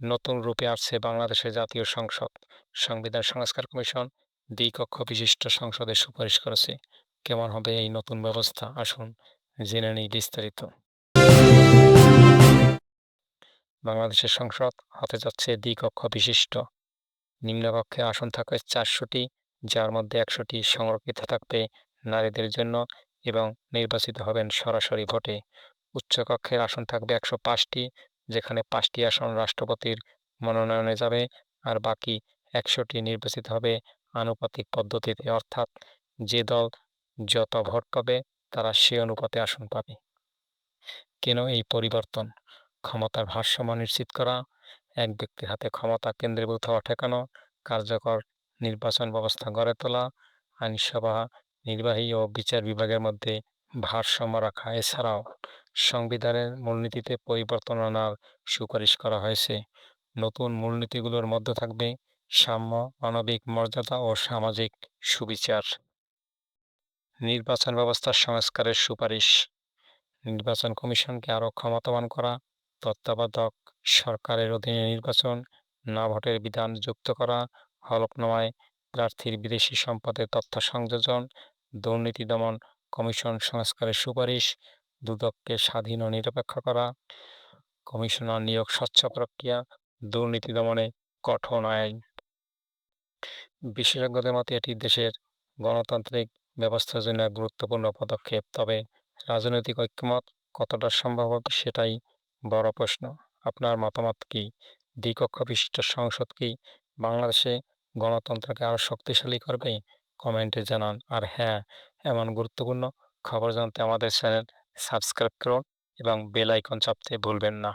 নতুন রূপে আসছে বাংলাদেশের জাতীয় সংসদ। সংবিধান সংস্কার কমিশন দ্বিকক্ষ বিশিষ্ট সংসদে সুপারিশ করেছে। কেমন হবে এই নতুন ব্যবস্থা? আসুন জেনে নিই বিস্তারিত। বাংলাদেশের সংসদ হতে যাচ্ছে দ্বিকক্ষ বিশিষ্ট। নিম্নকক্ষে আসন থাকবে চারশোটি, যার মধ্যে একশোটি সংরক্ষিত থাকবে নারীদের জন্য এবং নির্বাচিত হবেন সরাসরি ভোটে। উচ্চকক্ষের আসন থাকবে একশো পাঁচটি যেখানে পাঁচটি আসন রাষ্ট্রপতির মনোনয়নে যাবে আর বাকি একশোটি নির্বাচিত হবে আনুপাতিক পদ্ধতিতে। অর্থাৎ যে দল যত ভোট পাবে, তারা সে অনুপাতে আসন পাবে। কেন এই পরিবর্তন? ক্ষমতার ভারসাম্য নিশ্চিত করা, এক ব্যক্তির হাতে ক্ষমতা কেন্দ্রীভূত হওয়া ঠেকানো, কার্যকর নির্বাচন ব্যবস্থা গড়ে তোলা, আইনসভা, নির্বাহী ও বিচার বিভাগের মধ্যে ভারসাম্য রাখা এছাড়াও সংবিধানের মূলনীতিতে পরিবর্তন আনার সুপারিশ করা হয়েছে। নতুন মূলনীতিগুলোর মধ্যে থাকবে সাম্য, মানবিক মর্যাদা ও সামাজিক সুবিচার। নির্বাচন ব্যবস্থার সংস্কারের সুপারিশ। নির্বাচন কমিশনকে আরও ক্ষমতাবান করা, তত্ত্বাবধায়ক সরকারের অধীনে নির্বাচন না ভোটের বিধান যুক্ত করা, হলফনামায় প্রার্থীর বিদেশি সম্পদের তথ্য সংযোজন, দুর্নীতি দমন কমিশন সংস্কারের সুপারিশ দুদককে স্বাধীন ও নিরপেক্ষ করা, কমিশনার নিয়োগ স্বচ্ছ প্রক্রিয়া, দুর্নীতি দমনে কঠোর আইন। বিশেষজ্ঞদের মতে এটি দেশের গণতান্ত্রিক ব্যবস্থার জন্য গুরুত্বপূর্ণ পদক্ষেপ, তবে রাজনৈতিক ঐক্যমত কতটা সম্ভব হবে সেটাই বড় প্রশ্ন। আপনার মতামত কি? দ্বিকক্ষ বিশিষ্ট সংসদ কি বাংলাদেশে গণতন্ত্রকে আরও শক্তিশালী করবে? কমেন্টে জানান। আর হ্যাঁ এমন গুরুত্বপূর্ণ খবর জানতে আমাদের চ্যানেল সাবস্ক্রাইব করুন এবং বেল আইকন চাপতে ভুলবেন না।